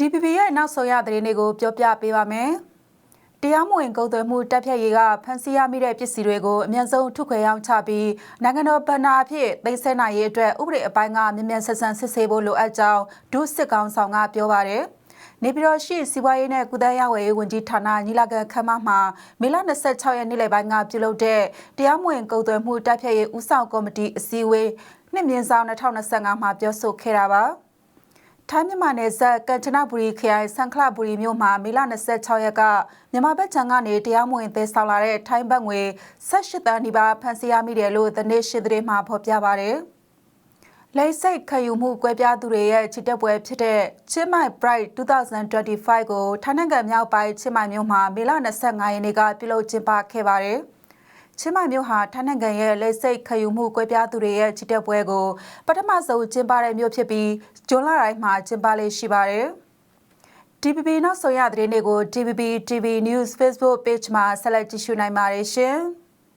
DPP ရဲ့နောက်ဆုံးရသတင်းတွေကိုပြောပြပေးပါမယ်။တရားမဝင်ကုန်သွယ်မှုတပ်ဖြတ်ရေးကဖမ်းဆီးရမိတဲ့ပစ္စည်းတွေကိုအမြန်ဆုံးထုတ်ခွဲရောင်းချပြီးနိုင်ငံတော်ဗဏ္ဍာအဖြစ်သိမ်းဆည်းနိုင်ရေးအတွက်ဥပဒေအပိုင်းကမြန်မြန်ဆန်ဆန်စစ်ဆေးဖို့လိုအပ်ကြောင်းဒုစစ်ကောင်ဆောင်ကပြောပါရယ်။နေပြည်တော်ရှိစီးပွားရေးနဲ့ကုသရေးဝယ်ရေးဝန်ကြီးဌာနညီလာခံခန်းမမှာမေလ26ရက်နေ့လယ်ပိုင်းကပြုလုပ်တဲ့တရားမဝင်ကုန်သွယ်မှုတပ်ဖြတ်ရေးဦးဆောင်ကော်မတီအစည်းအဝေးနှစ်မြင့်ဆောင်2025မှာပြောဆိုခဲ့တာပါ။ ထိုင်းမြန်မာနယ်စပ်ကမ်ချနဘူရီခရိုင်ဆန်ခလဘူရီမြို့မှာမေလ26ရက်ကမြန်မာဘက်ခြမ်းကနေတရားမဝင်သေးဆောင်လာတဲ့ထိုင်းဘတ်ငွေ18တန်းနီးပါးဖမ်းဆီးရမိတယ်လို့သတင်းရှိသတင်းမှာဖော်ပြပါရတယ်။လိမ့်စိတ်ခံယူမှုကွဲပြားသူတွေရဲ့ချစ်တက်ပွဲဖြစ်တဲ့ချင်းမိုင် Bright 2025ကိုထိုင်းနိုင်ငံမြောက်ပိုင်းချင်းမိုင်မြို့မှာမေလ25ရက်နေ့ကပြုလုပ်ကျင်းပခဲ့ပါတယ်။ ချင်းမိုင်မြို့ဟာထိုင်းနိုင်ငံရဲ့လက်စိတ်ခယူမှုကွဲပြားသူတွေရဲ့ချစ်တဲ့ပွဲကိုပထမဆုံးကျင်းပတဲ့မြို့ဖြစ်ပြီးဂျွန်လတိုင်းမှာကျင်းပလေးရှိပါတယ်။ DPP နောက်ဆုံးရသတင်းတွေကို DPP TV News Facebook Page မှာဆက်လက်ကြည့်ရှုနိုင်ပါတယ်ရှင်။